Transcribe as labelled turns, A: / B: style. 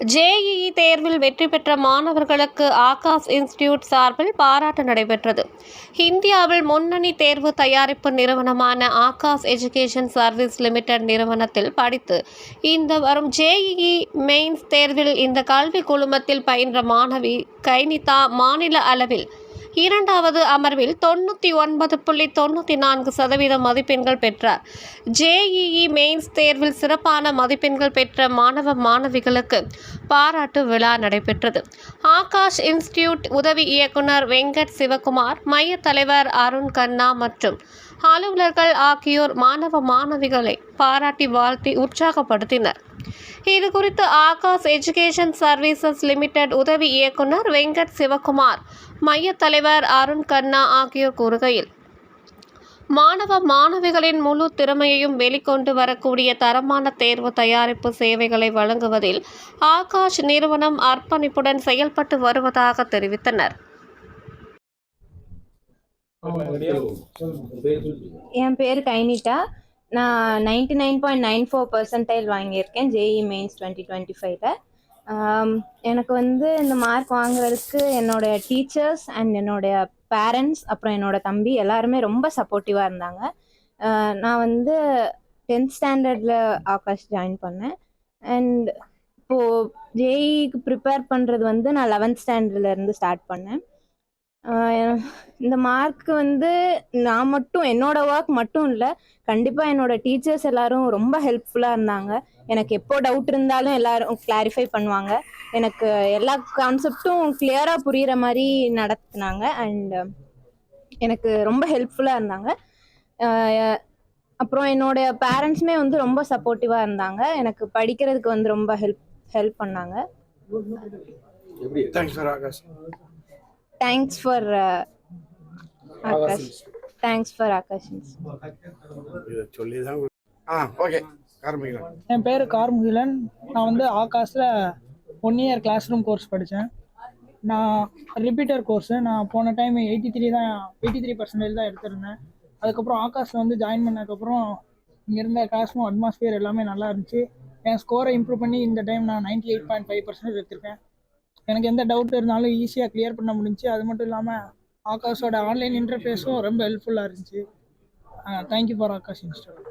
A: JEE தேர்வில் வெற்றி பெற்ற மாணவர்களுக்கு ஆகாஷ் இன்ஸ்டிடியூட் சார்பில் பாராட்டு நடைபெற்றது. இந்தியாவில் முன்னணி தேர்வு தயாரிப்பு நிறுவனமான ஆகாஷ் எஜுகேஷன் சர்வீஸ் லிமிடெட் நிறுவனத்தில் படித்து இந்த வரும் ஜேஇஇ மெயின்ஸ் தேர்வில் இந்த கல்வி குழுமத்தில் பயின்ற மாணவி கைனிதா மாநில அளவில் இரண்டாவது அமர்வில் தொண்ணூற்றி ஒன்பது புள்ளி தொண்ணூற்றி நான்கு சதவீத மதிப்பெண்கள் பெற்றார் ஜேஇஇ மெயின்ஸ் தேர்வில் சிறப்பான மதிப்பெண்கள் பெற்ற மாணவ மாணவிகளுக்கு பாராட்டு விழா நடைபெற்றது. ஆகாஷ் இன்ஸ்டிடியூட் உதவி இயக்குனர் வெங்கட் சிவகுமார் மைய தலைவர் அருண் கண்ணா மற்றும் அலுவலர்கள் ஆகியோர் மாணவ மாணவிகளை பாராட்டி வாழ்த்தி உற்சாகப்படுத்தினர். இது குறித்து ஆகாஷ் எஜுகேஷன் சர்வீசஸ் லிமிடெட் உதவி இயக்குனர் வெங்கட் சிவகுமார் மைய தலைவர் அருண் கண்ணா ஆகியோர் கூறுகையில் மாணவ மாணவிகளின் முழு திறமையையும் வெளிக்கொண்டு வரக்கூடிய தரமான தேர்வு தயாரிப்பு சேவைகளை வழங்குவதில் ஆகாஷ் நிறுவனம் அர்ப்பணிப்புடன் செயல்பட்டு வருவதாக தெரிவித்தனர்.
B: என் பேர் கைனிட்டா நான் ninety nine point nine four percentile வாங்கியிருக்கேன் ஜேஇ மெயின்ஸ் டுவெண்ட்டி டுவெண்ட்டி ஃபைவ்ல எனக்கு வந்து இந்த மார்க் வாங்குறதுக்கு என்னோட டீச்சர்ஸ் அண்ட் என்னுடைய பேரண்ட்ஸ் அப்புறம் என்னோட தம்பி எல்லாருமே ரொம்ப சப்போர்ட்டிவாக இருந்தாங்க. நான் வந்து டென்த் ஸ்டாண்டர்டில் ஆகாஷ் ஜாயின் பண்ணேன். அண்ட் இப்போது ஜேஇக்கு ப்ரிப்பேர் பண்ணுறது வந்து நான் லெவன்த் ஸ்டாண்டர்ட்லேருந்து ஸ்டார்ட் பண்ணேன். இந்த மார்க் வந்து நான் மட்டும் என்னோட ஒர்க் மட்டும் இல்லை கண்டிப்பாக என்னோட டீச்சர்ஸ் எல்லாரும் ரொம்ப ஹெல்ப்ஃபுல்லாக இருந்தாங்க. எனக்கு எப்போ டவுட் இருந்தாலும் எல்லாரும் கிளாரிஃபை பண்ணுவாங்க. எனக்கு எல்லா கான்செப்டும் கிளியராக புரிகிற மாதிரி நடத்துனாங்க. அண்ட் எனக்கு ரொம்ப ஹெல்ப்ஃபுல்லாக இருந்தாங்க. அப்புறம் என்னோட பேரண்ட்ஸுமே வந்து ரொம்ப சப்போர்ட்டிவாக இருந்தாங்க. எனக்கு படிக்கிறதுக்கு வந்து ரொம்ப ஹெல்ப் ஹெல்ப் பண்ணாங்க.
C: Thanks for Aakash
B: thanks for Aakash
C: சொல்லி தான் ஆ ஓகே. ஆரம்பிக்கலாம்
D: என் பேர் கார்முகிலன். நான் வந்து ஆகாஷில் one year class room course படித்தேன் நான் ரிப்பீட்டர் கோர்ஸு நான் போன டைம் எயிட்டி த்ரீ தான் எயிட்டி த்ரீ பர்சன்டேஜ் தான் எடுத்திருந்தேன். அதுக்கப்புறம் ஆகாஷில் வந்து ஜாயின் பண்ணதுக்கப்புறம் இங்கே இருந்த கிளாஸ் ரூம் அட்மாஸ்பியர் எல்லாமே நல்லா இருந்துச்சு. என் ஸ்கோரை இம்ப்ரூவ் பண்ணி இந்த டைம் நான் ninety eight point five percentage எடுத்திருக்கேன். எனக்கு எந்த டவுட் இருந்தாலும் ஈஸியாக கிளியர் பண்ண முடிஞ்சுச்சு. அது மட்டும் இல்லாமல் ஆகாஷோட ஆன்லைன் இன்டர்ஃபேஸும் ரொம்ப ஹெல்ப்ஃபுல்லாக இருந்துச்சு. Thank you for Akash institute